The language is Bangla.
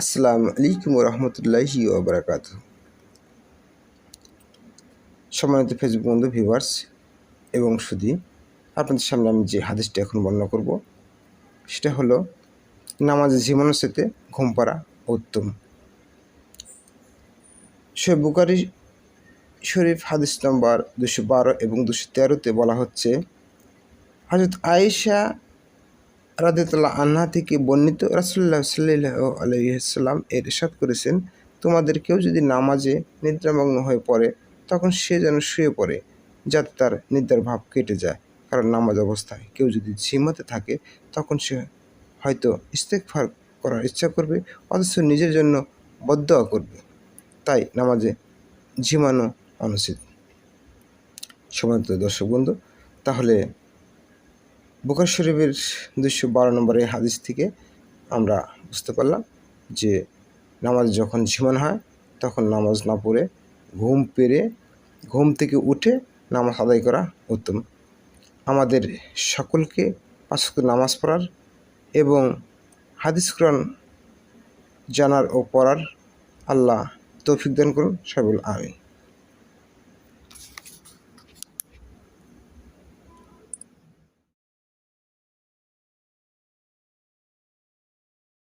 আসসালামু আলাইকুম রহমতুল্লাহি ওবরাকাত সম্মানিত ফেসবুক বন্ধু, ভিউয়ার্স এবং শুধু আপনাদের সামনে আমি যে হাদিসটা এখন বর্ণনা করব, সেটা হলো নামাজে ঝিমানোর সাথে ঘুম পাড়া উত্তম। সে বুকারি শরীফ হাদিস নম্বর দুশো বারো এবং দুশো তেরোতে বলা হচ্ছে হজরত আয়েশা রাদিতুল্লাহ আন্না থেকে বর্ণিত রাসুল্লাহ সাল্লাহ আলহিহাল্লাম এর ইসাদ করেছেন, তোমাদের কেউ যদি নামাজে নিদ্রামগ্ন হয়ে পড়ে, তখন সে যেন শুয়ে পড়ে, যাতে তার নিদ্রার ভাব কেটে যায়। কারণ নামাজ অবস্থায় কেউ যদি ঝিমাতে থাকে, তখন সে হয়তো ইস্তেকফার করার ইচ্ছা করবে, অথচ নিজের জন্য বদয়া করবে। তাই নামাজে ঝিমানো অনুচিত। সমান্ত দর্শক বন্ধু, তাহলে বুকার শরীফের দুশো বারো নম্বরের হাদিস থেকে আমরা বুঝতে পারলাম যে নামাজ যখন ঝিমান হয়, তখন নামাজ না পড়ে ঘুম পেরে, ঘুম থেকে উঠে নামাজ আদায় করা উত্তম। আমাদের সকলকে পাঁচ নামাজ পড়ার এবং হাদিস কোরআন জানার ও পড়ার আল্লাহ তৌফিক দান করুন। সবুল আমিন।